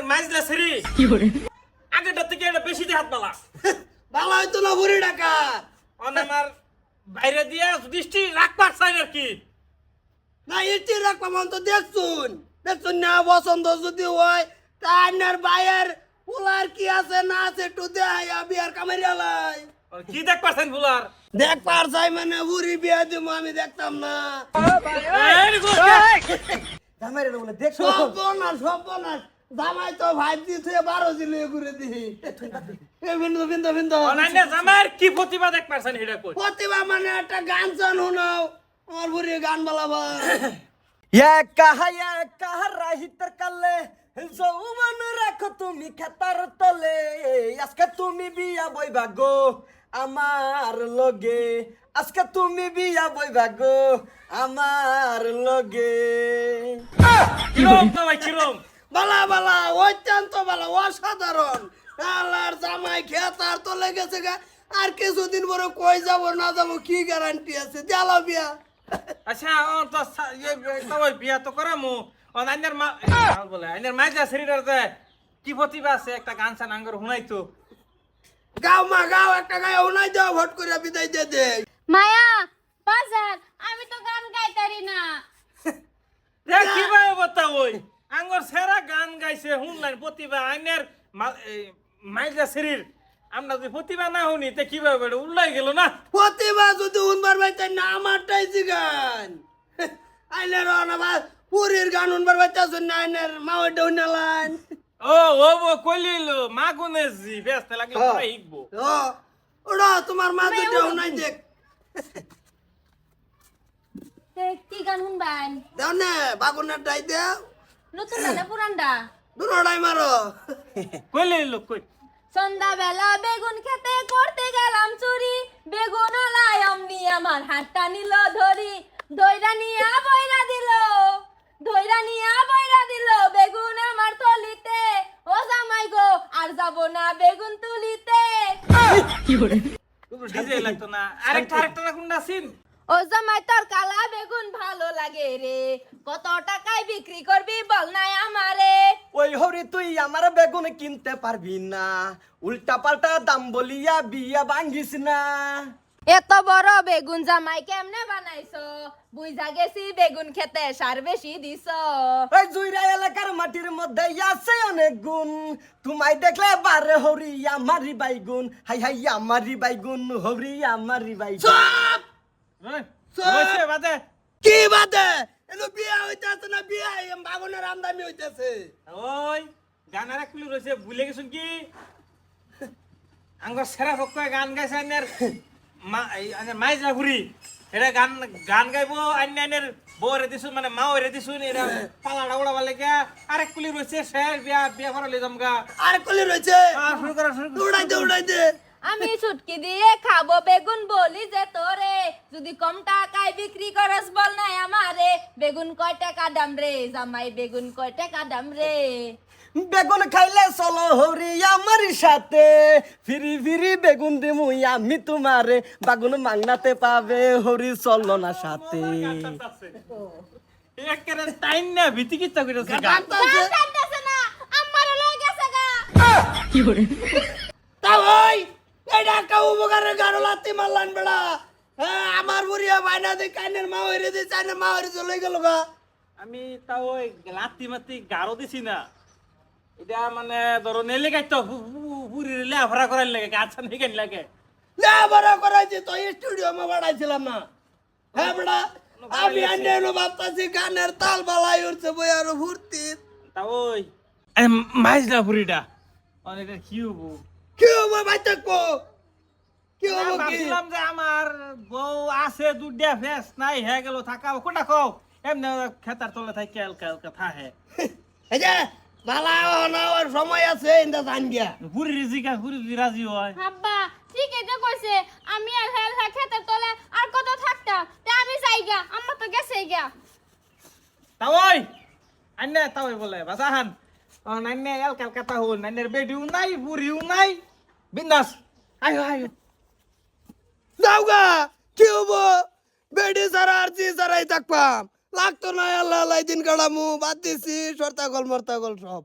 আইনের মাইজলা সেরি আগেটার থেকে এটা বেশি দিয়ে হাত পালা ভালো হইতো না বুড়ি ডাকা অন আমার বাইরে দিয়া দৃষ্টি রাখবার চাই আর কি না ইটি রাখলাম তো দেখছুন দেখছুন না পছন্দ যদি হয় তা আইনার বাইয়ের পোলার কি আছে না আছে একটু দেয় বিয়ার কামারিয়ালাই আর কি দেখ পারছেন বুলার দেখ পার চাই মানে বুড়ি বিয়া দিব আমি দেখতাম না। জামাইরে বলে দেখছ সব বনাস সব বনাস জামাই তো ভাই দিছে বারো দিলে ঘুরে দিহি। এ বিন্দু বিন্দু বিন্দু। অন আইনের জামাইয়ের কি প্রতিভা দেখ পারছেন এটা কই? প্রতিভা মানে একটা গান চান শুনাও। আমার বুড়ি গান বলাবা। একা একা রাহিতের কালে যৌবন রাখো তুমি খেতার তলে। আজকে তুমি বিয়া বইবা গো আমার লগে। আজকে তুমি বিয়া বইবা গো আমার লগে। কিরম জামাই কিরম? বালা বালা অত্যন্ত বালা অসাধারণ। আল্লাহর জামাই খেতার তো লেগেছে গা। আর কিছুদিন পরে কই যাব না যাব কি গ্যারান্টি আছে? দেলা বিয়া। আচ্ছা অন তো সা- ইয়ে বিয়া তো করামু। অন আইনের মা বলে আইনের মাইজলা সেরিটার যে কি প্রতিভা আছে একটা গান সান আঙ্গর শুনাই তো। গাও মা গাও একটা গায়ে উনাই দেওয়া ভোট করে বিদায় দিয়ে দে। মায়া বাজার আমি তো গান গাইতারি না। দেখ কি ভাই বতা ওই? আঙ্গর সেরা গান গাইছে শুনলেন প্রতিভা আইনের মা- এই, মাইজলা আমরা যদি প্রতিভা না শুনি তে কীভাবে উল্লাই গেল না? প্রতিভা যদি উনবার বাইতে না আমারটাই গান। আইনের অনাবা পুরীর গান উনবার বাইতে শুন না আইনের মাওয়ার ডৌনালান ও ও ও কইলিল মা গুনে জি ব্যস্ত লাগলে। পরে শিখব ও ওরা তোমার মা তো ডৌনাই দেখ। কি গান শুনবান? দেও না বাগুনার ডাই দেও। নতুন না পুরানডা দুটাই মারো। কইলিল কই? সন্ধ্যাবেলা বেগুন খেতে করতে গেলাম চুরি। বেগুন লাই অমনি আমার হাতটা নিল ধরি। দইরা নিয়া বইরা দিল। দইরা নিয়া বইরা দিল বেগুন আমার তলিতে। ও জামাই গো আর যাব না বেগুন তুলিতে। ডিজে লাগতো না। আরেকটা আরেকটা কোনটা সিন ও জামাই তোর কালা বেগুন ভালো লাগে রে। কত টাকায় বিক্রি করবি বল নাই আমারে। ওই হরি তুই আমার বেগুন কিনতে পারবি না। উল্টা পাল্টা দাম বলিয়া বিয়া ভাঙ্গিস না। এত বড় বেগুন জামাই কেমনে বানাইছো? বুঝা গেছি বেগুন খেতে সার বেশি দিছ। ওই জুইরা এলাকার মাটির মধ্যে আছে অনেক গুণ। তোমায় দেখলে বারে হরি আমারি বাইগুন। হাই হাই আমারি বাইগুন হরি আমারি বাইগুন। কি বাদে? এলো বিয়া হইতাছে না বিয়া? এম বাগুনের আমদানি হইতাছে। ওই গান আর এক রয়েছে ভুলে গেছুন কি? আঙ্গর সেরা পক্ষ গান গাইছে আইনের মা এই আইনের মাইজলা ঘুরি এটা গান গান গাইবো আইন আইনের বউ রে দিছুন মানে মাও রে দিছুন এটা পালাড়া উড়া বলে গিয়া আরেক কুলি বিয়া বিয়া করালে জমগা আর কলি আহ, শুরু করো শুরু করো। উড়াই দে উড়াই দে। আমি ছুটকি দিয়ে খাব বেগুন বলি যে তোরে। যদি কম টাকায় বিক্রি করস বল নাই আমারে। বেগুন কয় টাকা দাম রে? জামাই বেগুন কয় টাকা দাম রে? বেগুন খাইলে চলো হরি আমার সাথে। ফিরি ফিরি বেগুন দিমু আমি তোমারে। বাগুন মাংনাতে পাবে হরি চলো না সাথে। টাইম না ভীতি গান গেছে গা। ওই এই ডাক্তার উপকারের গাড়ো লাত্তি মারলান বেড়া। হ্যাঁ আমার বুড়িয়া বাইনা দে কাইনের মা হইরে দে চাইনের মা হইরে চলে গেল গা। আমি তাও ওই লাত্তি মাতি গাঢ় দিছি না। এটা মানে ধরো নেলে গাইতো পুরি লেফারা করার লাগে গাছ নেই কেন লাগে? লেবারা করাইছি তো স্টুডিও মে বাড়াইছিলাম না। হ্যাঁ বেড়া আমি আন্ডে ভাবতাছি গানের তাল বালাই উঠছে বই আরও ভর্তি তা ওই মাইজলা পুরিটা অনেকটা কি হব কি হব ভাই থাকব? না, ভাবছিলাম যে আমার বউ আছে দুটা ফেস নাই হয়ে গেল থাকা কোনটা কও? এমনি খেতার তলে থাকি হালকা হালকা থাহে এই যে বালা না সময় আছে ইন্দা জান গিয়া। পুরি রিজিকা পুরি রাজি হয়। আব্বা ঠিক এটা কইছে আমি আর হেল খেতে তোলে আর কত থাকতা? তে আমি আম্মা তো গেছে ওই আন্নে নান্নে নান্নের বেডিও নাই পুরিও নাই। বিন্দাস। আয়ো আয়ো। যাও গা, কি হব? বেডি সারা আর চি সারাই থাকবাম। লাগতো না আল্লাহ আল্লাহ দিন কাটামু, বাদ দিছি সর্তাগল মর্তাগল সব।